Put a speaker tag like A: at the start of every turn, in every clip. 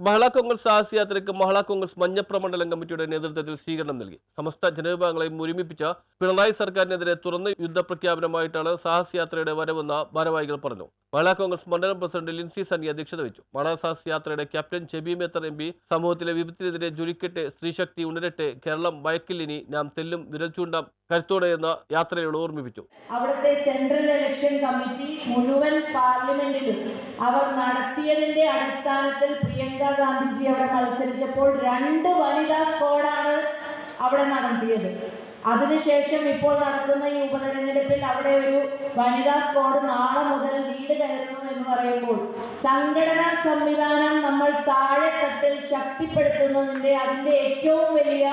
A: മഹിളാ കോൺഗ്രസ് സാഹസ് മഹിളാ കോൺഗ്രസ് മഞ്ഞപ്ര മണ്ഡലം കമ്മിറ്റിയുടെ നേതൃത്വത്തിൽ സ്വീകരണം നൽകി. സമസ്ത ജനവിഭാഗങ്ങളെയും ഒരുമിപ്പിച്ച പിണറായി സർക്കാരിനെതിരെ തുറന്ന് യുദ്ധപ്രഖ്യാപനമായിട്ടാണ് സാഹസ് യാത്രയുടെ വരവെന്ന ഭാരവാഹികൾ പറഞ്ഞു. മഹിളാ കോൺഗ്രസ് മണ്ഡലം പ്രസിഡന്റ് ലിൻസി സണ്ണി അധ്യക്ഷത വഹിച്ചു. മണാസാസ് യാത്രയുടെ captain Jebi Mather M P സമൂഹത്തിലെ വിപത്തിനെതിരെ ജ്വലിക്കട്ടെ സ്ത്രീശക്തി ഉണരട്ടെ കേരളം വയക്കില്ലിനി നാം തെല്ലും വിരൽ ചൂണ്ടാം കരുത്തോടെ എന്ന യാത്രയോട് ഓർമ്മിപ്പിച്ചു.
B: അവിടുത്തെ സെൻട്രൽ ഇലക്ഷൻ കമ്മിറ്റി മുഴുവൻ പാർലമെന്റിലും അവർ നടത്തിയതിന്റെ അടിസ്ഥാനത്തിൽ പ്രിയങ്ക ഗാന്ധിജി അവിടെ മത്സരിച്ചപ്പോൾ രണ്ട് വനിതാ സ്കോഡാണ് അവിടെ നടത്തിയത്. അതിനുശേഷം ഇപ്പോൾ നടക്കുന്ന ഈ ഉപതെരഞ്ഞെടുപ്പിൽ അവിടെ ഒരു വനിതാ സ്ക്വാഡ് നാളെ മുതൽ വീട് കയറുന്നു എന്ന് പറയുമ്പോൾ സംഘടനാ സംവിധാനം നമ്മൾ താഴെത്തട്ടിൽ ശക്തിപ്പെടുത്തുന്നതിന്റെ അതിന്റെ ഏറ്റവും വലിയ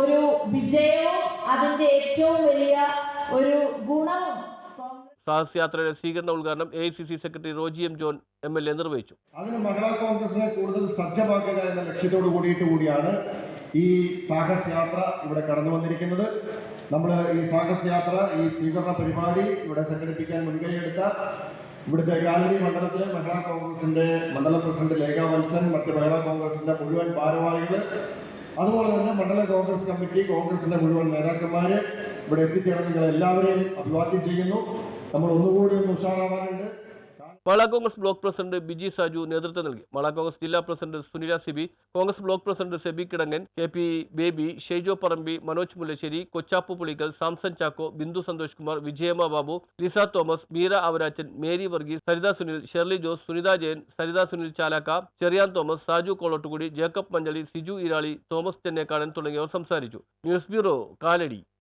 B: ഒരു വിജയവും അതിന്റെ ഏറ്റവും വലിയ ഒരു ഗുണവും
A: സാഹസ് യാത്രയുടെ സ്വീകരണ ഉദ്ഘാടനം A C C secretary Roji M John M L A നിർവഹിച്ചു.
C: അതിന് മഹിളാ കോൺഗ്രസിനെ കൂടുതൽ സജ്ജമാക്കുക എന്ന ലക്ഷ്യത്തോട് കൂടിയിട്ട് കൂടിയാണ് ഈ സാഹസയാത്ര ഇവിടെ കടന്നു വന്നിരിക്കുന്നത്. നമ്മൾ ഈ സാഹസയാത്ര ഈ സ്വീകരണ പരിപാടി ഇവിടെ സംഘടിപ്പിക്കാൻ മുൻകൈയെടുത്ത ഇവിടുത്തെ ഗാലറി മണ്ഡലത്തിലെ മഹിളാ കോൺഗ്രസിന്റെ മണ്ഡലം പ്രസിഡന്റ് ലേഖ വത്സൻ മറ്റ് മഹിളാ കോൺഗ്രസിന്റെ മുഴുവൻ ഭാരവാഹികൾ അതുപോലെ തന്നെ മണ്ഡല കോൺഗ്രസ് കമ്മിറ്റി കോൺഗ്രസിന്റെ മുഴുവൻ നേതാക്കന്മാര് ഇവിടെ എത്തിച്ചേർന്ന് നിങ്ങൾ എല്ലാവരെയും അഭിവാദ്യം ചെയ്യുന്നു. നമ്മൾ ഒന്നുകൂടി ഒന്ന് ഉഷാറാവാനുണ്ട്.
A: മഹിളാ കോൺഗ്രസ് ബ്ലോക്ക് പ്രസിഡന്റ് ബിജി സാജു നേതൃത്വം നൽകി. മഹിളാ കോൺഗ്രസ് ജില്ലാ president Sunila Sibi Congress block president Sebi Kidangan K P Baby Shaijo Parambi Manoj Mullassery Kochappu Pulickal Samson Chacko Bindu Santhosh Kumar Vijayamma Babu Lisa Thomas Meera Avarachan Mary Varghese Saritha Sunil Sherly Jose Sunitha Jayan Saritha Sunil Chalakka Cherian Thomas Saju Kolottukudy Jacob Manjali Siju Erali Thomas Chennekkadan തുടങ്ങിയവർ സംസാരിച്ചു. News bureau Kalady.